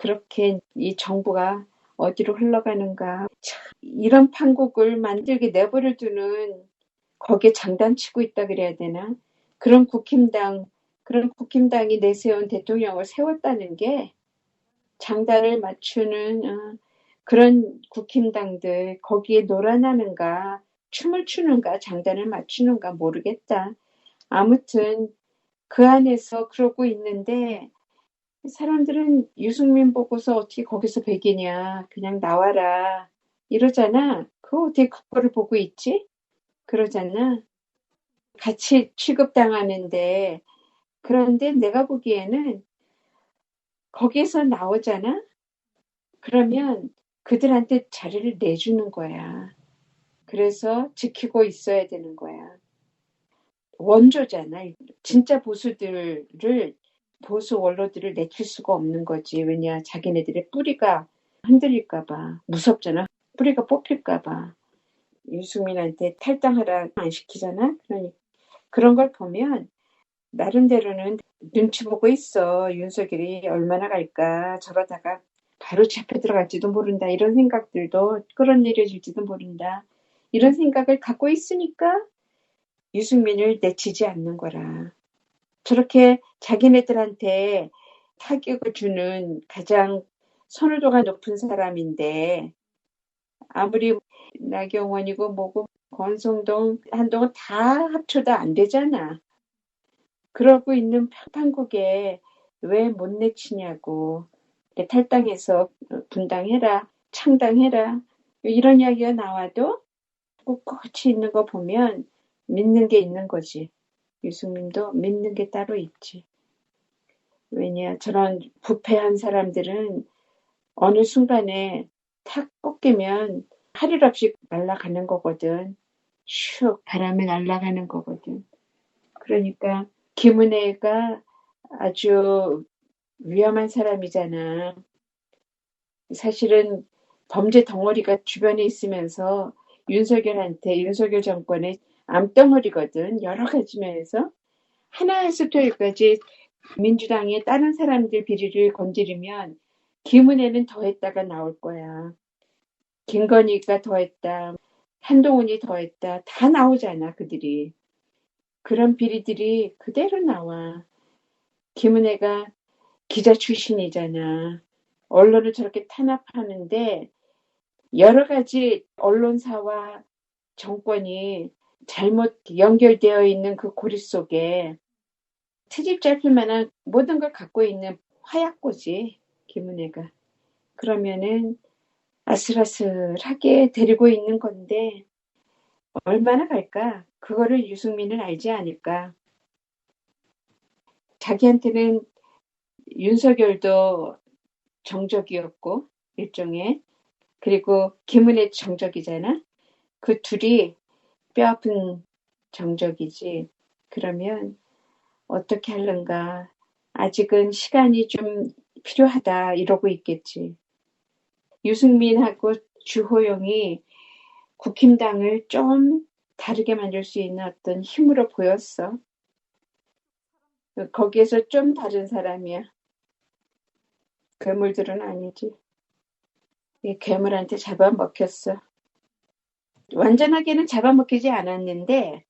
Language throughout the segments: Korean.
그렇게 이 정부가 어디로 흘러가는가. 참, 이런 판국을 만들게 내버려 두는 거기에 장단치고 있다 그래야 되나? 그런 국힘당, 그런 국힘당이 내세운 대통령을 세웠다는 게 장단을 맞추는 어, 그런 국힘당들 거기에 놀아나는가 춤을 추는가 장단을 맞추는가 모르겠다. 아무튼 그 안에서 그러고 있는데 사람들은 유승민 보고서 어떻게 거기서 백이냐 그냥 나와라 이러잖아. 그거 어떻게 그거를 보고 있지? 그러잖아. 같이 취급당하는데 그런데 내가 보기에는 거기에서 나오잖아? 그러면 그들한테 자리를 내주는 거야. 그래서 지키고 있어야 되는 거야. 원조잖아. 진짜 보수들을 보수 원로들을 내칠 수가 없는 거지. 왜냐 자기네들의 뿌리가 흔들릴까봐 무섭잖아. 뿌리가 뽑힐까봐 유승민한테 탈당하라 안 시키잖아. 그러니 그런 걸 보면 나름대로는 눈치 보고 있어. 윤석열이 얼마나 갈까. 저러다가 바로 잡혀 들어갈지도 모른다. 이런 생각들도 끌어내려질지도 모른다. 이런 생각을 갖고 있으니까 유승민을 내치지 않는 거라. 저렇게 자기네들한테 타격을 주는 가장 선호도가 높은 사람인데 아무리 나경원이고 뭐고 권성동 한동안 다 합쳐도 안 되잖아. 그러고 있는 판국에 왜 못 내치냐고 탈당해서 분당해라 창당해라 이런 이야기가 나와도 꿋꿋이 있는 거 보면 믿는 게 있는 거지. 유승민도 믿는 게 따로 있지. 왜냐 저런 부패한 사람들은 어느 순간에 탁 꺾이면 할일 없이 날아가는 거거든. 슉 바람에 날아가는 거거든. 그러니까 김은혜가 아주 위험한 사람이잖아. 사실은 범죄 덩어리가 주변에 있으면서 윤석열한테 윤석열 정권의 암덩어리거든. 여러 가지 면에서 하나에서 열까지 민주당의 다른 사람들 비리를 건드리면 김은혜는 더했다가 나올 거야. 김건희가 더했다. 한동훈이 더했다. 다 나오잖아 그들이. 그런 비리들이 그대로 나와. 김은혜가 기자 출신이잖아. 언론을 저렇게 탄압하는데 여러 가지 언론사와 정권이 잘못 연결되어 있는 그 고리 속에 트집 잡힐 만한 모든 걸 갖고 있는 화약고지 김은혜가. 그러면은 아슬아슬하게 데리고 있는 건데 얼마나 갈까? 그거를 유승민은 알지 않을까? 자기한테는 윤석열도 정적이었고 일종의 그리고 김은혜 정적이잖아. 그 둘이 뼈아픈 정적이지. 그러면 어떻게 할는가? 아직은 시간이 좀 필요하다 이러고 있겠지. 유승민하고 주호영이 국힘당을 좀 다르게 만들 수 있는 어떤 힘으로 보였어. 거기에서 좀 다른 사람이야. 괴물들은 아니지. 이 괴물한테 잡아먹혔어. 완전하게는 잡아먹히지 않았는데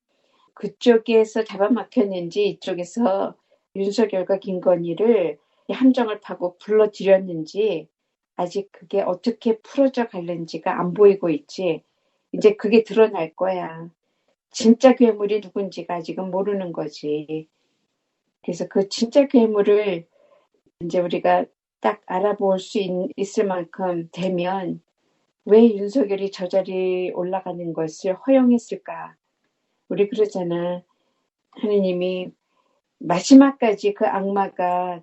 그쪽에서 잡아먹혔는지 이쪽에서 윤석열과 김건희를 함정을 파고 불러들였는지 아직 그게 어떻게 풀어져 갈는지가 안 보이고 있지. 이제 그게 드러날 거야. 진짜 괴물이 누군지가 아직은 모르는 거지. 그래서 그 진짜 괴물을 이제 우리가 딱 알아볼 수 있, 있을 만큼 되면 왜 윤석열이 저 자리에 올라가는 것을 허용했을까? 우리 그러잖아. 하느님이 마지막까지 그 악마가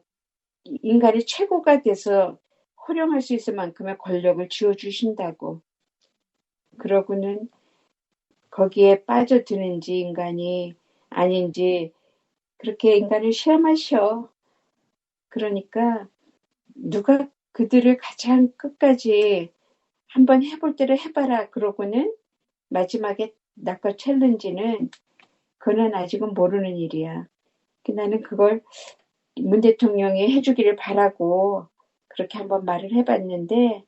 인간의 최고가 돼서 활용할 수 있을 만큼의 권력을 쥐어주신다고. 그러고는 거기에 빠져드는지 인간이 아닌지 그렇게 인간을 시험하셔. 그러니까 누가 그들을 가장 끝까지 한번 해볼 때를 해봐라 그러고는 마지막에 낚아 챌린지는 그는 아직은 모르는 일이야. 나는 그걸 문 대통령이 해주기를 바라고 그렇게 한번 말을 해봤는데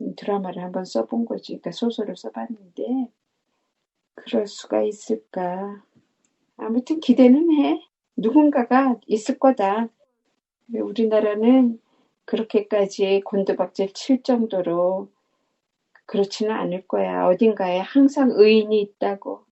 음, 드라마를 한번 써본 거지. 그러니까 소설을 써봤는데 그럴 수가 있을까? 아무튼 기대는 해. 누군가가 있을 거다. 우리나라는 그렇게까지 곤두박질 칠 정도로 그렇지는 않을 거야. 어딘가에 항상 의인이 있다고.